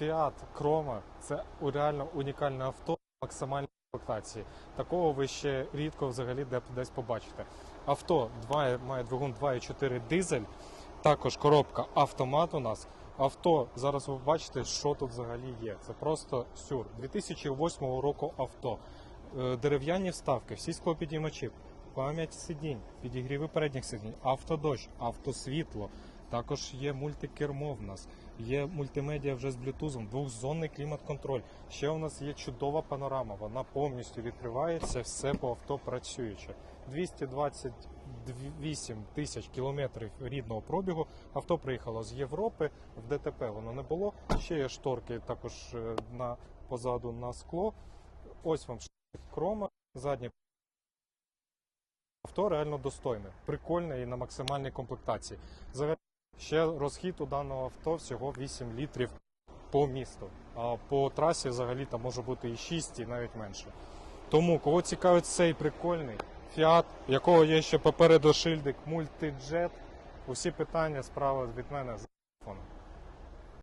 Fiat Chroma це реально унікальне авто максимальної комплектації. Такого ви ще рідко взагалі де- десь побачите. Авто 2, має двигун 2,4 дизель, також коробка автомат у нас. Авто, зараз ви бачите, що тут взагалі є. Це просто сюр. 2008 року авто. Е, Дерев'яні вставки, всі склопідіймачі, пам'ять сидінь, підігріви передніх сидінь, автодощ, автосвітло. Також є мультикермо в нас, є мультимедіа вже з блютузом, двохзонний клімат-контроль. Ще у нас є чудова панорама, вона повністю відкривається, все по авто працююче. 228 тисяч кілометрів рідного пробігу. Авто приїхало з Європи, в ДТП воно не було. Ще є шторки також е, на позаду на скло. Ось вам крома, заднє авто реально достойне, прикольне і на максимальній комплектації. Ще розхід у даного авто всього 8 літрів по місту. А по трасі взагалі там може бути і 6, і навіть менше. Тому, кого цікавить цей прикольний Fiat, якого є ще попереду шильдик мультиджет, усі питання справа від мене.